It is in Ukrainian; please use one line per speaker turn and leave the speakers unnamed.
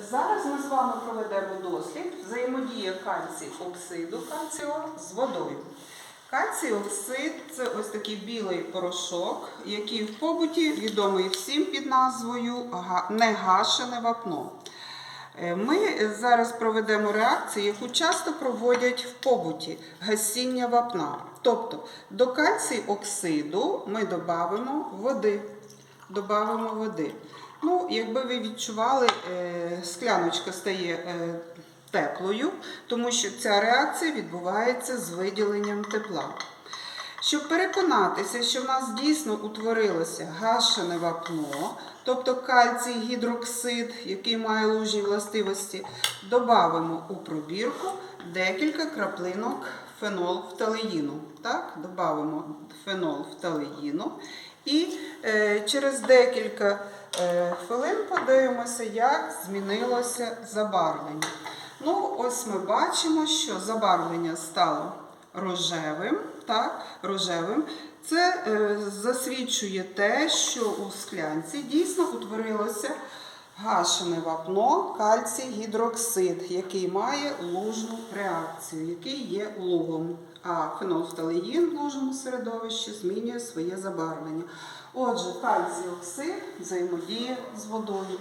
Зараз ми з вами проведемо дослід взаємодія кальцій оксиду кальціо з водою. Кальцій оксид це ось такий білий порошок, який в побуті відомий всім під назвою негашене вапно. Е, Ми зараз проведемо реакцію, яку часто проводять в побуті гасіння вапна. Тобто до кальцій оксиду ми додамо води. Ну, якби ви відчували, е, скляночка стає е, теплою, тому що ця реакція відбувається з виділенням тепла. Щоб переконатися, що в нас дійсно утворилося гашене вапно, тобто кальцій гідроксид, який має лужні властивості, додамо у пробірку декілька краплинок фенолфталеїну. Так, додамо фенолфталеїну і е, через декілька хвилин подивимося, як змінилося забарвлення. Ну, ось ми бачимо, що забарвлення стало рожевим. Так, рожевим. Це е, засвідчує те, що у склянці дійсно утворилося гашене вапно, кальцій гідроксид, який має лужну реакцію, який є лугом. А фенолфталеїн в лужному середовищі змінює своє забарвлення. Отже, кальцій оксид взаємодіє з водою.